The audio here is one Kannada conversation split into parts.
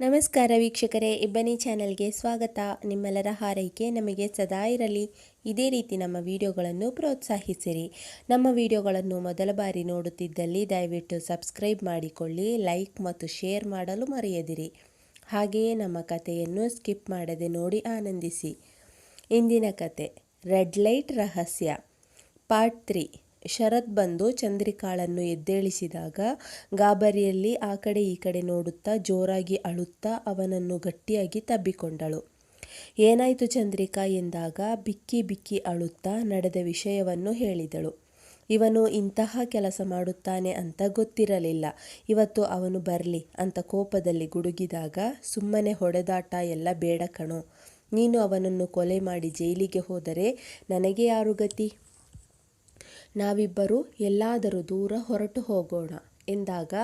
ನಮಸ್ಕಾರ ವೀಕ್ಷಕರೇ, ಇಬ್ಬನಿ ಚಾನೆಲ್ಗೆ ಸ್ವಾಗತ. ನಿಮ್ಮೆಲ್ಲರ ಹಾರೈಕೆ ನಮಗೆ ಸದಾ ಇರಲಿ. ಇದೇ ರೀತಿ ನಮ್ಮ ವಿಡಿಯೋಗಳನ್ನು ಪ್ರೋತ್ಸಾಹಿಸಿರಿ. ನಮ್ಮ ವಿಡಿಯೋಗಳನ್ನು ಮೊದಲ ಬಾರಿ ನೋಡುತ್ತಿದ್ದಲ್ಲಿ ದಯವಿಟ್ಟು ಸಬ್ಸ್ಕ್ರೈಬ್ ಮಾಡಿಕೊಳ್ಳಿ, ಲೈಕ್ ಮತ್ತು ಶೇರ್ ಮಾಡಲು ಮರೆಯದಿರಿ. ಹಾಗೆಯೇ ನಮ್ಮ ಕಥೆಯನ್ನು ಸ್ಕಿಪ್ ಮಾಡದೆ ನೋಡಿ ಆನಂದಿಸಿ. ಇಂದಿನ ಕತೆ, ರೆಡ್ ಲೈಟ್ ರಹಸ್ಯ, ಪಾರ್ಟ್ ತ್ರೀ. ಶರತ್ ಬಂದು ಚಂದ್ರಿಕಾಳನ್ನು ಎದ್ದೇಳಿಸಿದಾಗ ಗಾಬರಿಯಲ್ಲಿ ಆ ಕಡೆ ಈ ಕಡೆ ನೋಡುತ್ತಾ ಜೋರಾಗಿ ಅಳುತ್ತಾ ಅವನನ್ನು ಗಟ್ಟಿಯಾಗಿ ತಬ್ಬಿಕೊಂಡಳು. ಏನಾಯಿತು ಚಂದ್ರಿಕಾ ಎಂದಾಗ ಬಿಕ್ಕಿ ಬಿಕ್ಕಿ ಅಳುತ್ತಾ ನಡೆದ ವಿಷಯವನ್ನು ಹೇಳಿದಳು. ಇವನು ಇಂತಹ ಕೆಲಸ ಮಾಡುತ್ತಾನೆ ಅಂತ ಗೊತ್ತಿರಲಿಲ್ಲ. ಇವತ್ತು ಅವನು ಬರಲಿ ಅಂತ ಕೋಪದಲ್ಲಿ ಗುಡುಗಿದಾಗ ಸುಮ್ಮನೆ ಹೊಡೆದಾಟ ಎಲ್ಲ ಬೇಡ ಕಣೋ. ನೀನು ಅವನನ್ನು ಕೊಲೆ ಮಾಡಿ ಜೈಲಿಗೆ ಹೋದರೆ ನನಗೆ ಯಾರು ಗತಿ? ನಾವಿಬ್ಬರು ಎಲ್ಲಾದರೂ ದೂರ ಹೊರಟು ಹೋಗೋಣ. ಎಂದಾಗ,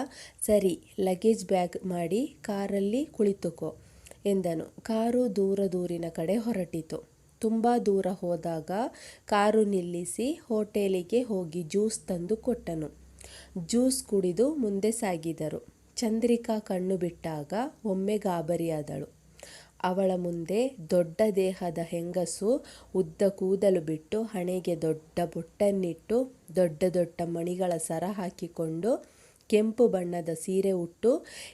ಸರಿ, ಲಗೇಜ್ ಬ್ಯಾಗ್ ಮಾಡಿ ಕಾರಲ್ಲಿ ಕುಳಿತುಕೋ, ಎಂದನು. ಕಾರು ದೂರ ದೂರಿನ ಕಡೆ ಹೊರಟಿತು. ತುಂಬ ದೂರ ಹೋದಾಗ ಕಾರು ನಿಲ್ಲಿಸಿ ಹೋಟೆಲಿಗೆ ಹೋಗಿ ಜ್ಯೂಸ್ ತಂದು ಕೊಟ್ಟನು. ಜ್ಯೂಸ್ ಕುಡಿದು ಮುಂದೆ ಸಾಗಿದರು. ಚಂದ್ರಿಕಾ ಕಣ್ಣು ಬಿಟ್ಟಾಗ ಒಮ್ಮೆ ಗಾಬರಿಯಾದಳು. ಅವಳ ಮುಂದೆ ದೊಡ್ಡ ದೇಹದ ಹೆಂಗಸು ಉದ್ದ ಕೂದಲು ಬಿಟ್ಟು ಹಣೆಗೆ ದೊಡ್ಡ ಬೊಟ್ಟನ್ನಿಟ್ಟು ದೊಡ್ಡ ದೊಡ್ಡ ಮಣಿಗಳ ಸರ ಹಾಕಿಕೊಂಡು ಕೆಂಪು ಬಣ್ಣದ ಸೀರೆ ಉಟ್ಟು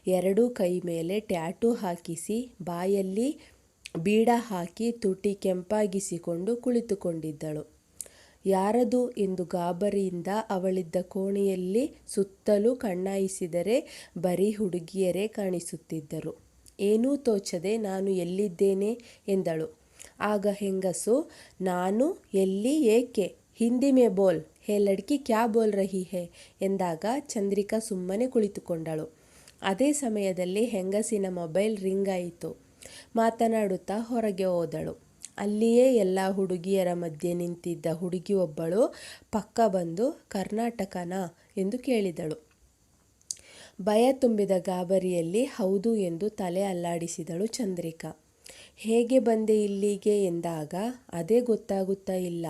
ಎರಡೂ ಕೈ ಮೇಲೆ ಟ್ಯಾಟೂ ಹಾಕಿಸಿ ಬಾಯಲ್ಲಿ ಬೀಡ ಹಾಕಿ ತುಟಿ ಕೆಂಪಾಗಿಸಿಕೊಂಡು ಕುಳಿತುಕೊಂಡಿದ್ದಳು. ಯಾರದು ಎಂದು ಗಾಬರಿಯಿಂದ ಅವಳಿದ್ದ ಕೋಣೆಯಲ್ಲಿ ಸುತ್ತಲೂ ಕಣ್ಣಾಯಿಸಿದರೆ ಬರೀ ಹುಡುಗಿಯರೇ ಕಾಣಿಸುತ್ತಿದ್ದರು. ಏನೂ ತೋಚದೆ ನಾನು ಎಲ್ಲಿದ್ದೇನೆ ಎಂದಳು. ಆಗ ಹೆಂಗಸು, ನಾನು ಎಲ್ಲಿ ಏಕೆ? ಹಿಂದಿ ಮೇ ಬೋಲ್, ಹೇ ಲಡ್ಕಿ ಕ್ಯಾ ಬೋಲ್ ರಹಿ ಹೇ? ಎಂದಾಗ ಚಂದ್ರಿಕಾ ಸುಮ್ಮನೆ ಕುಳಿತುಕೊಂಡಳು. ಅದೇ ಸಮಯದಲ್ಲಿ ಹೆಂಗಸಿನ ಮೊಬೈಲ್ ರಿಂಗ್ ಆಯಿತು. ಮಾತನಾಡುತ್ತಾ ಹೊರಗೆ ಹೋದಳು. ಅಲ್ಲಿಯೇ ಎಲ್ಲ ಹುಡುಗಿಯರ ಮಧ್ಯೆ ನಿಂತಿದ್ದ ಹುಡುಗಿಯೊಬ್ಬಳು ಪಕ್ಕ ಬಂದು, ಕರ್ನಾಟಕನಾ? ಎಂದು ಕೇಳಿದಳು. ಭಯ ತುಂಬಿದ ಗಾಬರಿಯಲ್ಲಿ, ಹೌದು ಎಂದು ತಲೆ ಅಲ್ಲಾಡಿಸಿದಳು ಚಂದ್ರಿಕಾ. ಹೇಗೆ ಬಂದೆ ಇಲ್ಲಿಗೆ? ಎಂದಾಗ, ಅದೇ ಗೊತ್ತಾಗುತ್ತಾ ಇಲ್ಲ.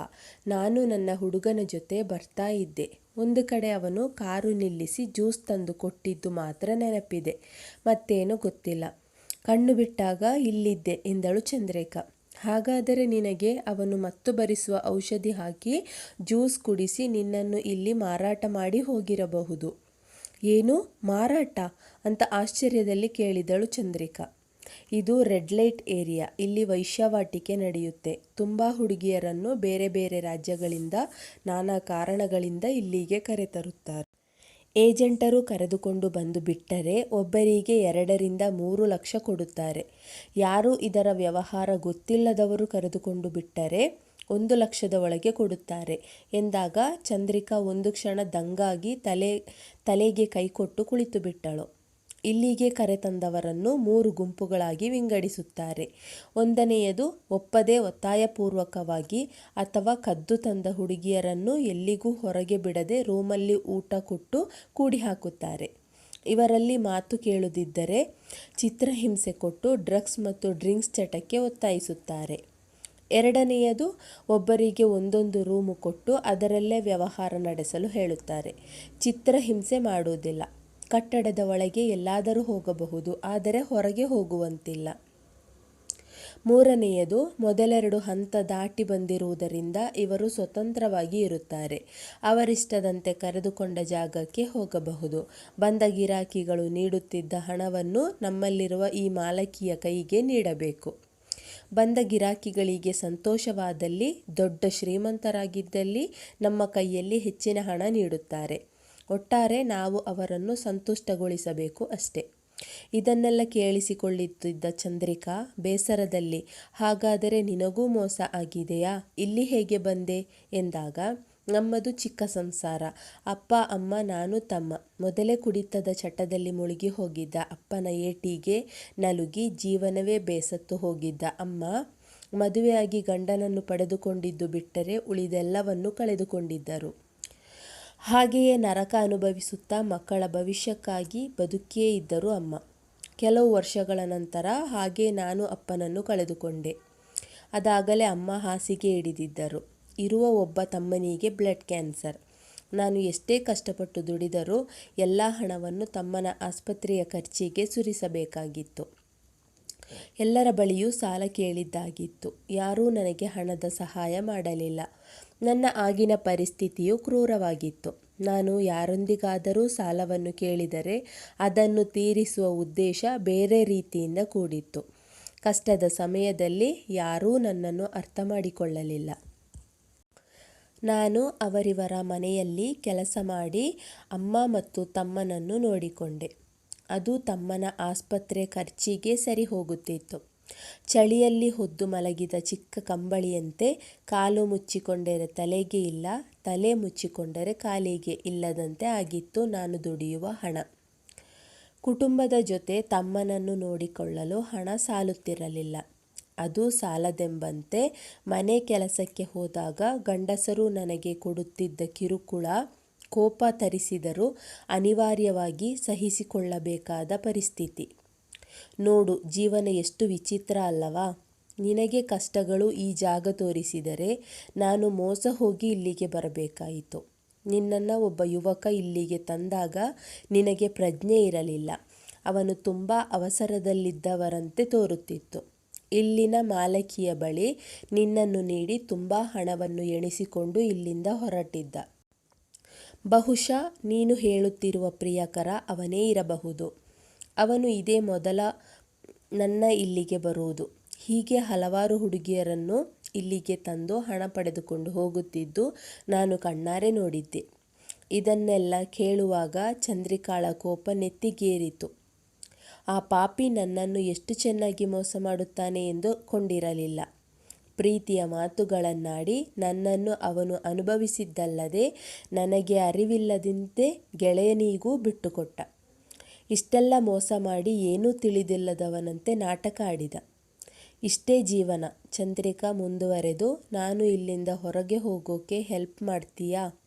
ನಾನು ನನ್ನ ಹುಡುಗನ ಜೊತೆ ಬರ್ತಾ ಇದ್ದೆ. ಒಂದು ಕಡೆ ಅವನು ಕಾರು ನಿಲ್ಲಿಸಿ ಜ್ಯೂಸ್ ತಂದು ಕೊಟ್ಟಿದ್ದು ಮಾತ್ರ ನೆನಪಿದೆ. ಮತ್ತೇನು ಗೊತ್ತಿಲ್ಲ. ಕಣ್ಣು ಬಿಟ್ಟಾಗ, ಇಲ್ಲಿದ್ದೆ ಎಂದಳು ಚಂದ್ರಿಕಾ. ಹಾಗಾದರೆ ನಿನಗೆ ಅವನು ಮತ್ತು ಬರಿಸುವ ಔಷಧಿ ಹಾಕಿ ಜ್ಯೂಸ್ ಕುಡಿಸಿ ನಿನ್ನನ್ನು ಇಲ್ಲಿ ಮಾರಾಟ ಮಾಡಿ ಹೋಗಿರಬಹುದು. ಏನು ಮಾರಾಟ ಅಂತ ಆಶ್ಚರ್ಯದಲ್ಲಿ ಕೇಳಿದಳು ಚಂದ್ರಿಕಾ. ಇದು ರೆಡ್ ಲೈಟ್ ಏರಿಯಾ. ಇಲ್ಲಿ ವೈಶ್ಯವಾಟಿಕೆ ನಡೆಯುತ್ತೆ. ತುಂಬ ಹುಡುಗಿಯರನ್ನು ಬೇರೆ ಬೇರೆ ರಾಜ್ಯಗಳಿಂದ, ನಾನಾ ಕಾರಣಗಳಿಂದ ಇಲ್ಲಿಗೆ ಕರೆತರುತ್ತಾರೆ. ಏಜೆಂಟರು ಕರೆದುಕೊಂಡು ಬಂದು ಬಿಟ್ಟರೆ ಒಬ್ಬರಿಗೆ ಎರಡರಿಂದ ಮೂರು ಲಕ್ಷ ಕೊಡುತ್ತಾರೆ. ಯಾರು ಇದರ ವ್ಯವಹಾರ ಗೊತ್ತಿಲ್ಲದವರು ಕರೆದುಕೊಂಡು ಬಿಟ್ಟರೆ ಒಂದು ಲಕ್ಷದ ಒಳಗೆ ಕೊಡುತ್ತಾರೆ. ಎಂದಾಗ ಚಂದ್ರಿಕಾ ಒಂದು ಕ್ಷಣ ದಂಗಾಗಿ ತಲೆ, ತಲೆಗೆ ಕೈಕೊಟ್ಟು ಕುಳಿತು ಬಿಟ್ಟಳು ಇಲ್ಲಿಗೆ ಕರೆತಂದವರನ್ನು ಮೂರು ಗುಂಪುಗಳಾಗಿ ವಿಂಗಡಿಸುತ್ತಾರೆ. ಒಂದನೆಯದು ಒಪ್ಪದೆ ಒತ್ತಾಯಪೂರ್ವಕವಾಗಿ ಅಥವಾ ಕದ್ದು ತಂದ ಹುಡುಗಿಯರನ್ನು ಎಲ್ಲಿಗೂ ಹೊರಗೆ ಬಿಡದೆ ರೂಮಲ್ಲಿ ಊಟ ಕೊಟ್ಟು ಕೂಡಿ ಹಾಕುತ್ತಾರೆ ಇವರಲ್ಲಿ ಮಾತು ಕೇಳುದಿದ್ದರೆ ಚಿತ್ರಹಿಂಸೆ ಕೊಟ್ಟು ಡ್ರಗ್ಸ್ ಮತ್ತು ಡ್ರಿಂಕ್ಸ್ ಚಟಕ್ಕೆ ಒತ್ತಾಯಿಸುತ್ತಾರೆ. ಎರಡನೆಯದು ಒಬ್ಬರಿಗೆ ಒಂದೊಂದು ರೂಮು ಕೊಟ್ಟು ಅದರಲ್ಲೇ ವ್ಯವಹಾರ ನಡೆಸಲು ಹೇಳುತ್ತಾರೆ. ಚಿತ್ರಹಿಂಸೆ ಮಾಡುವುದಿಲ್ಲ. ಕಟ್ಟಡದ ಒಳಗೆ ಎಲ್ಲಾದರೂ ಹೋಗಬಹುದು, ಆದರೆ ಹೊರಗೆ ಹೋಗುವಂತಿಲ್ಲ. ಮೂರನೆಯದು, ಮೊದಲೆರಡು ಹಂತ ದಾಟಿ ಬಂದಿರುವುದರಿಂದ ಇವರು ಸ್ವತಂತ್ರವಾಗಿ ಇರುತ್ತಾರೆ. ಅವರಿಷ್ಟದಂತೆ ಕರೆದುಕೊಂಡ ಜಾಗಕ್ಕೆ ಹೋಗಬಹುದು. ಬಂದ ಗಿರಾಕಿಗಳು ನೀಡುತ್ತಿದ್ದ ಹಣವನ್ನು ನಮ್ಮಲ್ಲಿರುವ ಈ ಮಾಲಕಿಯ ಕೈಗೆ ನೀಡಬೇಕು. ಬಂದ ಗಿರಾಕಿಗಳಿಗೆ ಸಂತೋಷವಾದಲ್ಲಿ, ದೊಡ್ಡ ಶ್ರೀಮಂತರಾಗಿದ್ದಲ್ಲಿ ನಮ್ಮ ಕೈಯಲ್ಲಿ ಹೆಚ್ಚಿನ ಹಣ ನೀಡುತ್ತಾರೆ. ಒಟ್ಟಾರೆ ನಾವು ಅವರನ್ನು ಸಂತುಷ್ಟಗೊಳಿಸಬೇಕು ಅಷ್ಟೆ. ಇದನ್ನೆಲ್ಲ ಕೇಳಿಸಿಕೊಳ್ಳುತ್ತಿದ್ದ ಚಂದ್ರಿಕಾ, ಬೇಸರದಲ್ಲಿ, ಹಾಗಾದರೆ ನಿನಗೂ ಮೋಸ ಆಗಿದೆಯಾ? ಇಲ್ಲಿ ಹೇಗೆ ಬಂದೆ? ಎಂದಾಗ ನಮ್ಮದು ಚಿಕ್ಕ ಸಂಸಾರ. ಅಪ್ಪ, ಅಮ್ಮ, ನಾನು, ತಮ್ಮ. ಮೊದಲೇ ಕುಡಿತದ ಚಟದಲ್ಲಿ ಮುಳುಗಿ ಹೋಗಿದ್ದ ಅಪ್ಪನ ಏಟಿಗೆ ನಲುಗಿ ಜೀವನವೇ ಬೇಸತ್ತು ಹೋಗಿದ್ದ ಅಮ್ಮ. ಮದುವೆಯಾಗಿ ಗಂಡನನ್ನು ಪಡೆದುಕೊಂಡಿದ್ದು ಬಿಟ್ಟರೆ ಉಳಿದೆಲ್ಲವನ್ನು ಕಳೆದುಕೊಂಡಿದ್ದರು. ಹಾಗೆಯೇ ನರಕ ಅನುಭವಿಸುತ್ತಾ ಮಕ್ಕಳ ಭವಿಷ್ಯಕ್ಕಾಗಿ ಬದುಕಿಯೇ ಇದ್ದರು ಅಮ್ಮ. ಕೆಲವು ವರ್ಷಗಳ ನಂತರ ಹಾಗೆ ನಾನು ಅಪ್ಪನನ್ನು ಕಳೆದುಕೊಂಡೆ. ಅದಾಗಲೇ ಅಮ್ಮ ಹಾಸಿಗೆ ಹಿಡಿದಿದ್ದರು. ಇರುವ ಒಬ್ಬ ತಮ್ಮನಿಗೆ ಬ್ಲಡ್ ಕ್ಯಾನ್ಸರ್. ನಾನು ಎಷ್ಟೇ ಕಷ್ಟಪಟ್ಟು ದುಡಿದರೂ ಎಲ್ಲ ಹಣವನ್ನು ತಮ್ಮನ ಆಸ್ಪತ್ರೆಯ ಖರ್ಚಿಗೆ ಸುರಿಸಬೇಕಾಗಿತ್ತು. ಎಲ್ಲರ ಬಳಿಯೂ ಸಾಲ ಕೇಳಿದ್ದಾಗಿತ್ತು. ಯಾರೂ ನನಗೆ ಹಣದ ಸಹಾಯ ಮಾಡಲಿಲ್ಲ. ನನ್ನ ಆಗಿನ ಪರಿಸ್ಥಿತಿಯು ಕ್ರೂರವಾಗಿತ್ತು. ನಾನು ಯಾರೊಂದಿಗಾದರೂ ಸಾಲವನ್ನು ಕೇಳಿದರೆ ಅದನ್ನು ತೀರಿಸುವ ಉದ್ದೇಶ ಬೇರೆ ರೀತಿಯಿಂದ ಕೂಡಿತ್ತು. ಕಷ್ಟದ ಸಮಯದಲ್ಲಿ ಯಾರೂ ನನ್ನನ್ನು ಅರ್ಥ ಮಾಡಿಕೊಳ್ಳಲಿಲ್ಲ. ನಾನು ಅವರಿವರ ಮನೆಯಲ್ಲಿ ಕೆಲಸ ಮಾಡಿ ಅಮ್ಮ ಮತ್ತು ತಮ್ಮನನ್ನು ನೋಡಿಕೊಂಡೆ. ಅದು ತಮ್ಮನ ಆಸ್ಪತ್ರೆ ಖರ್ಚಿಗೆ ಸರಿ ಹೋಗುತ್ತಿತ್ತು ಚಳಿಯಲ್ಲಿ ಹೊದ್ದು ಮಲಗಿದ ಚಿಕ್ಕ ಕಂಬಳಿಯಂತೆ ಕಾಲು ಮುಚ್ಚಿಕೊಂಡರೆ ತಲೆಗೆ ಇಲ್ಲ, ತಲೆ ಮುಚ್ಚಿಕೊಂಡರೆ ಕಾಲಿಗೆ ಇಲ್ಲದಂತೆ ಆಗಿತ್ತು ನಾನು ದುಡಿಯುವ ಹಣ. ಕುಟುಂಬದ ಜೊತೆ ತಮ್ಮನನ್ನು ನೋಡಿಕೊಳ್ಳಲು ಹಣ ಸಾಲುತ್ತಿರಲಿಲ್ಲ. ಅದು ಸಾಲದೆಂಬಂತೆ ಮನೆ ಕೆಲಸಕ್ಕೆ ಹೋದಾಗ ಗಂಡಸರು ನನಗೆ ಕೊಡುತ್ತಿದ್ದ ಕಿರುಕುಳ ಕೋಪ ತರಿಸಿದರೂ ಅನಿವಾರ್ಯವಾಗಿ ಸಹಿಸಿಕೊಳ್ಳಬೇಕಾದ ಪರಿಸ್ಥಿತಿ. ನೋಡು, ಜೀವನ ಎಷ್ಟು ವಿಚಿತ್ರ ಅಲ್ಲವಾ? ನಿನಗೆ ಕಷ್ಟಗಳು ಈ ಜಾಗ ತೋರಿಸಿದರೆ ನಾನು ಮೋಸ ಹೋಗಿ ಇಲ್ಲಿಗೆ ಬರಬೇಕಾಯಿತು. ನಿನ್ನನ್ನು ಒಬ್ಬ ಯುವಕ ಇಲ್ಲಿಗೆ ತಂದಾಗ ನಿನಗೆ ಪ್ರಜ್ಞೆ ಇರಲಿಲ್ಲ. ಅವನು ತುಂಬ ಅವಸರದಲ್ಲಿದ್ದವರಂತೆ ತೋರುತ್ತಿತ್ತು. ಇಲ್ಲಿನ ಮಾಲಕಿಯ ಬಳಿ ನಿನ್ನನ್ನು ನೀಡಿ ತುಂಬ ಹಣವನ್ನು ಎಣಿಸಿಕೊಂಡು ಇಲ್ಲಿಂದ ಹೊರಟಿದ್ದ. ಬಹುಶಃ ನೀನು ಹೇಳುತ್ತಿರುವ ಪ್ರಿಯಕರ ಅವನೇ ಇರಬಹುದು. ಅವನು ಇದೇ ಮೊದಲ ನನ್ನ ಇಲ್ಲಿಗೆ ಬರುವುದು. ಹೀಗೆ ಹಲವಾರು ಹುಡುಗಿಯರನ್ನು ಇಲ್ಲಿಗೆ ತಂದು ಹಣ ಪಡೆದುಕೊಂಡು ಹೋಗುತ್ತಿದ್ದು ನಾನು ಕಣ್ಣಾರೆ ನೋಡಿದ್ದೆ. ಇದನ್ನೆಲ್ಲ ಕೇಳುವಾಗ ಚಂದ್ರಿಕಾಳ ಕೋಪ ನೆತ್ತಿಗೇರಿತು. ಆ ಪಾಪಿ ನನ್ನನ್ನು ಎಷ್ಟು ಚೆನ್ನಾಗಿ ಮೋಸ ಮಾಡುತ್ತಾನೆ ಎಂದು ಕೊಂಡಿರಲಿಲ್ಲ. ಪ್ರೀತಿಯ ಮಾತುಗಳನ್ನಾಡಿ ನನ್ನನ್ನು ಅವನು ಅನುಭವಿಸಿದ್ದಲ್ಲದೆ ನನಗೆ ಅರಿವಿಲ್ಲದಂತೆ ಗೆಳೆಯನಿಗೂ ಬಿಟ್ಟುಕೊಟ್ಟ. ಇಷ್ಟೆಲ್ಲ ಮೋಸ ಮಾಡಿ ಏನೂ ತಿಳಿದಿಲ್ಲದವನಂತೆ ನಾಟಕ ಆಡಿದ. ಇಷ್ಟೇ ಜೀವನ. ಚಂದ್ರಿಕಾ ಮುಂದುವರೆದು, ನಾನು ಇಲ್ಲಿಂದ ಹೊರಗೆ ಹೋಗೋಕೆ ಹೆಲ್ಪ್ ಮಾಡ್ತೀಯಾ?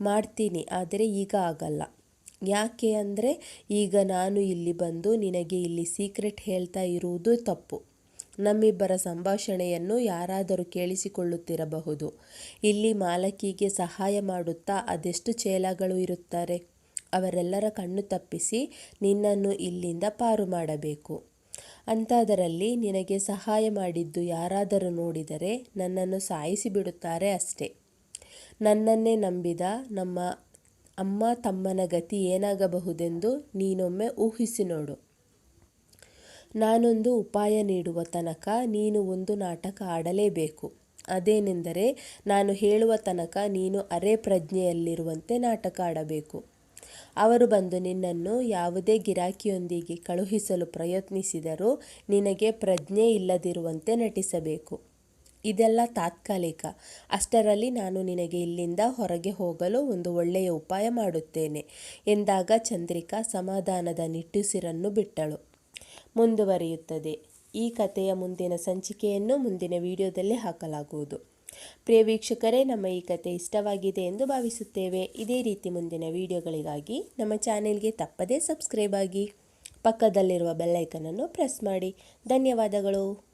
ಮಾಡ್ತೀನಿ, ಆದರೆ ಈಗ ಆಗಲ್ಲ. ಯಾಕೆ ಅಂದರೆ ಈಗ ನಾನು ಇಲ್ಲಿ ಬಂದು ನಿನಗೆ ಇಲ್ಲಿ ಸೀಕ್ರೆಟ್ ಹೇಳ್ತಾ ಇರುವುದು ತಪ್ಪು. ನಮ್ಮಿಬ್ಬರ ಸಂಭಾಷಣೆಯನ್ನು ಯಾರಾದರೂ ಕೇಳಿಸಿಕೊಳ್ಳುತ್ತಿರಬಹುದು. ಇಲ್ಲಿ ಮಾಲಕಿಗೆ ಸಹಾಯ ಮಾಡುತ್ತಾ ಅದೆಷ್ಟು ಚೇಲಗಳು ಇರುತ್ತಾರೆ? ಅವರೆಲ್ಲರ ಕಣ್ಣು ತಪ್ಪಿಸಿ ನಿನ್ನನ್ನು ಇಲ್ಲಿಂದ ಪಾರು ಮಾಡಬೇಕು. ಅಂಥದರಲ್ಲಿ ನಿನಗೆ ಸಹಾಯ ಮಾಡಿದ್ದು ಯಾರಾದರೂ ನೋಡಿದರೆ ನನ್ನನ್ನು ಸಾಯಿಸಿ ಬಿಡುತ್ತಾರೆ ಅಷ್ಟೇ. ನನ್ನನ್ನೇ ನಂಬಿದ ನಮ್ಮ ಅಮ್ಮ ತಮ್ಮನ ಗತಿ ಏನಾಗಬಹುದೆಂದು ನೀನೊಮ್ಮೆ ಊಹಿಸಿ ನೋಡು. ನಾನೊಂದು ಉಪಾಯ ನೀಡುವ ತನಕ ನೀನು ಒಂದು ನಾಟಕ ಆಡಲೇಬೇಕು. ಅದೇನೆಂದರೆ ನಾನು ಹೇಳುವ ತನಕ ನೀನು ಅರೆ ಪ್ರಜ್ಞೆಯಲ್ಲಿರುವಂತೆ ನಾಟಕ ಆಡಬೇಕು. ಅವರು ಬಂದು ನಿನ್ನನ್ನು ಯಾವುದೇ ಗಿರಾಕಿಯೊಂದಿಗೆ ಕಳುಹಿಸಲು ಪ್ರಯತ್ನಿಸಿದರೂ ನಿನಗೆ ಪ್ರಜ್ಞೆ ಇಲ್ಲದಿರುವಂತೆ ನಟಿಸಬೇಕು. ಇದೆಲ್ಲ ತಾತ್ಕಾಲಿಕ. ಅಷ್ಟರಲ್ಲಿ ನಾನು ನಿನಗೆ ಇಲ್ಲಿಂದ ಹೊರಗೆ ಹೋಗಲು ಒಂದು ಒಳ್ಳೆಯ ಉಪಾಯ ಮಾಡುತ್ತೇನೆ, ಎಂದಾಗ ಚಂದ್ರಿಕಾ ಸಮಾಧಾನದ ನಿಟ್ಟುಸಿರನ್ನು ಬಿಟ್ಟಳು. ಮುಂದುವರಿಯುತ್ತದೆ. ಈ ಕಥೆಯ ಮುಂದಿನ ಸಂಚಿಕೆಯನ್ನು ಮುಂದಿನ ವಿಡಿಯೋದಲ್ಲಿ ಹಾಕಲಾಗುವುದು. ಪ್ರಿಯ ವೀಕ್ಷಕರೇ, ನಮ್ಮ ಈ ಕತೆ ಇಷ್ಟವಾಗಿದೆ ಎಂದು ಭಾವಿಸುತ್ತೇವೆ. ಇದೇ ರೀತಿ ಮುಂದಿನ ವಿಡಿಯೋಗಳಿಗಾಗಿ ನಮ್ಮ ಚಾನೆಲ್ಗೆ ತಪ್ಪದೇ ಸಬ್ಸ್ಕ್ರೈಬ್ ಆಗಿ ಪಕ್ಕದಲ್ಲಿರುವ ಬೆಲ್ಲೈಕನನ್ನು ಪ್ರೆಸ್ ಮಾಡಿ. ಧನ್ಯವಾದಗಳು.